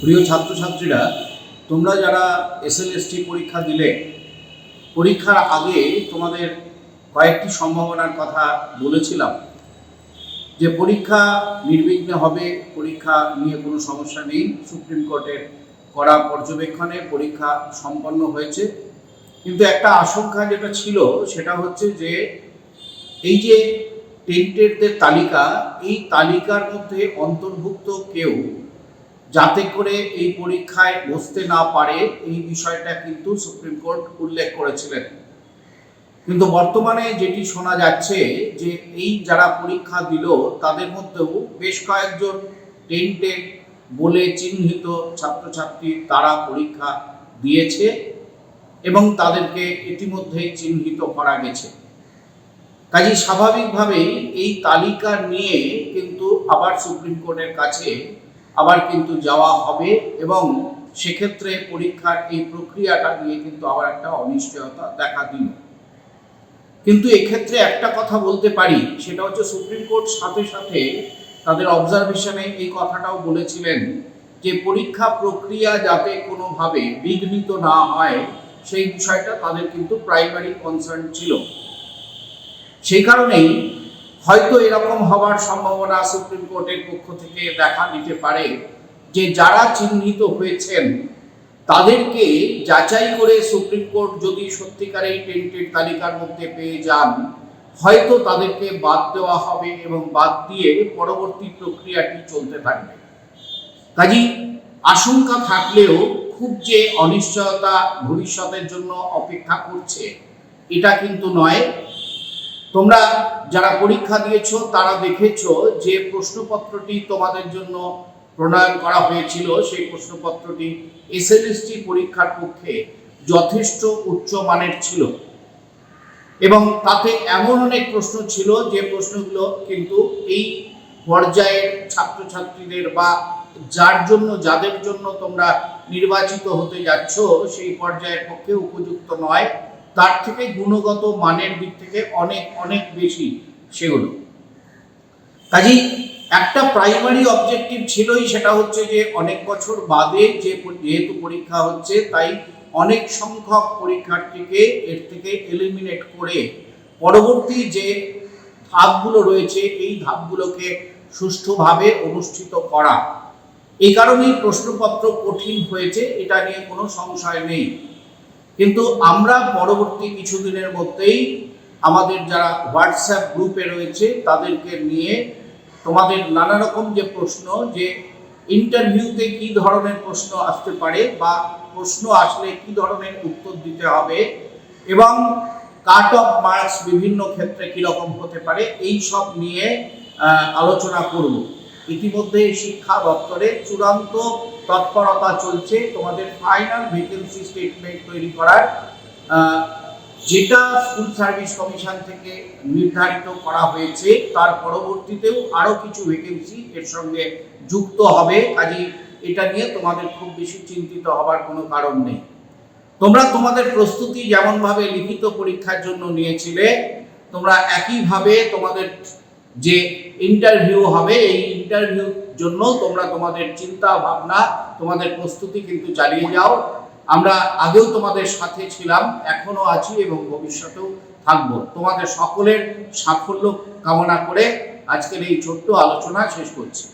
প্রিয় ছাত্রছাত্রীরা, তোমরা যারা এস এসএলএসটি পরীক্ষা দিলে, পরীক্ষার আগে তোমাদের কয়েকটি সম্ভাবনার কথা বলেছিলাম, যে পরীক্ষা নির্বিঘ্নে হবে, পরীক্ষা নিয়ে কোনো সমস্যা নেই, সুপ্রিম কোর্টের করা পর্যবেক্ষণে পরীক্ষা সম্পন্ন হয়েছে। কিন্তু একটা আশঙ্কা যেটা ছিল, সেটা হচ্ছে যে এই যে টেন্টেডদের তালিকা, এই তালিকার মধ্যে অন্তর্ভুক্ত কেউ যাতে করে এই পরীক্ষায় বসতে না পারে, এই বিষয়টা কিন্তু সুপ্রিম কোর্ট উল্লেখ করেছিলেন। কিন্তু বর্তমানে যেটি শোনা যাচ্ছে যে এই যারা পরীক্ষা দিল, তাদের মধ্যেও বেশ কয়েকজন টেন্টেড বলে চিহ্নিত ছাত্রছাত্রী তারা পরীক্ষা দিয়েছে এবং তাদেরকে ইতিমধ্যেই চিহ্নিত করা গেছে। কাজে স্বাভাবিকভাবেই এই তালিকা নিয়ে কিন্তু আবার সুপ্রিম কোর্টের কাছে আবার কিন্তু যাওয়া হবে এবং সেক্ষেত্রে পরীক্ষার এই প্রক্রিয়াটা নিয়ে কিন্তু আবার একটা অনিশ্চয়তা দেখা দিল। কিন্তু এক্ষেত্রে একটা কথা বলতে পারি, সেটা হচ্ছে সুপ্রিম কোর্ট সাথে সাথে তাদের অবজারভেশনে এই কথাটাও বলেছিলেন যে পরীক্ষা প্রক্রিয়া যাতে কোনোভাবে বিঘ্নিত না হয়, সেই বিষয়টা তাদের কিন্তু প্রাইমারি কনসার্ন ছিল। সেই কারণেই হয়তো এরকম হওয়ার সম্ভাবনা সুপ্রিম কোর্টের পক্ষ থেকে দেখা দিতে পারে যে যারা চিহ্নিত হয়েছেন, তাদেরকে যাচাই করে সুপ্রিম কোর্ট যদি সত্যিকার এই টেন্টেড তালিকার মধ্যে পেয়ে যান, হয়তো তাদেরকে বাদ দেওয়া হবে এবং বাদ দিয়ে পরবর্তী প্রক্রিয়াটি চলতে থাকবে। কাজী আশঙ্কা থাকলেও খুব যে অনিশ্চয়তা ভবিষ্যতের জন্য অপেক্ষা করছে, এটা কিন্তু নয়। তোমরা যারা পরীক্ষা দিয়েছ, তারা দেখেছ যে প্রশ্নপত্রটি তোমাদের জন্য প্রণয়ন করা হয়েছিল। সেই প্রশ্নপত্রটি এসএলএসটি পরীক্ষার পক্ষে যথেষ্ট উচ্চমানের ছিল। এবং তাতে এমন অনেক প্রশ্ন ছিল যে প্রশ্নগুলো কিন্তু এই পর্যায়ের ছাত্রছাত্রীদের বা যার জন্য, যাদের জন্য তোমরা নির্বাচিত হতে যাচ্ছ, সেই পর্যায়ের পক্ষে উপযুক্ত নয়। তার থেকে গুণগত মানের দিক থেকে অনেক অনেক বেশি সেগুলো। কাজেই একটা প্রাইমারি অবজেক্টিভ ছিলই সেটা হচ্ছে যে অনেক বছর বাদে যে যেহেতু পরীক্ষা হচ্ছে, তাই অনেক সংখ্যক পরীক্ষার্থীকে এর থেকে এলিমিনেট করে পরবর্তী যে ধাপগুলো রয়েছে, এই ধাপগুলোকে সুষ্ঠুভাবে অনুষ্ঠিত করা। এই কারণেই প্রশ্নপত্র কঠিন হয়েছে, এটা নিয়ে কোনো সংশয় নেই। কিন্তু আমরা পরবর্তী কিছুদিনের মধ্যেই আমাদের যারা হোয়াটসঅ্যাপ গ্রুপে রয়েছে, তাদেরকে নিয়ে তোমাদের নানা রকম যে প্রশ্ন, যে ইন্টারভিউতে কি ধরনের প্রশ্ন আসতে পারে বা প্রশ্ন আসলে কি ধরনের উত্তর দিতে হবে এবং কাট অফ মার্কস বিভিন্ন ক্ষেত্রে কীরকম হতে পারে, এই সব নিয়ে আলোচনা করব। ইতিমধ্যে শিক্ষা দপ্তরে চূড়ান্ত তৎপরতা চলছে। তোমাদের ফাইনাল ভ্যাকেন্সি স্টেটমেন্ট তৈরি করার যেটা স্কুল সার্ভিস কমিশন থেকে নির্ধারিত করা হয়েছে, তার পরবর্তীতেও আরও কিছু ভ্যাকেন্সি এর সঙ্গে যুক্ত হবে। কাজে এটা নিয়ে তোমাদের খুব বেশি চিন্তিত হবার কোনো কারণ নেই। তোমরা তোমাদের প্রস্তুতি যেমনভাবে লিখিত পরীক্ষার জন্য নিয়েছিলে, তোমরা একইভাবে তোমাদের যে ইন্টারভিউ হবে, এই ইন্টারভিউ জন্য তোমরা তোমাদের চিন্তা, ভাবনা, তোমাদের প্রস্তুতি কিন্তু চালিয়ে যাও। আমরা আগেও তোমাদের সাথে ছিলাম এখনও আছি এবং ভবিষ্যতেও থাকব। তোমাদের সকলের সাফল্য কামনা করে আজকের এই ছোট্ট আলোচনা শেষ করছি।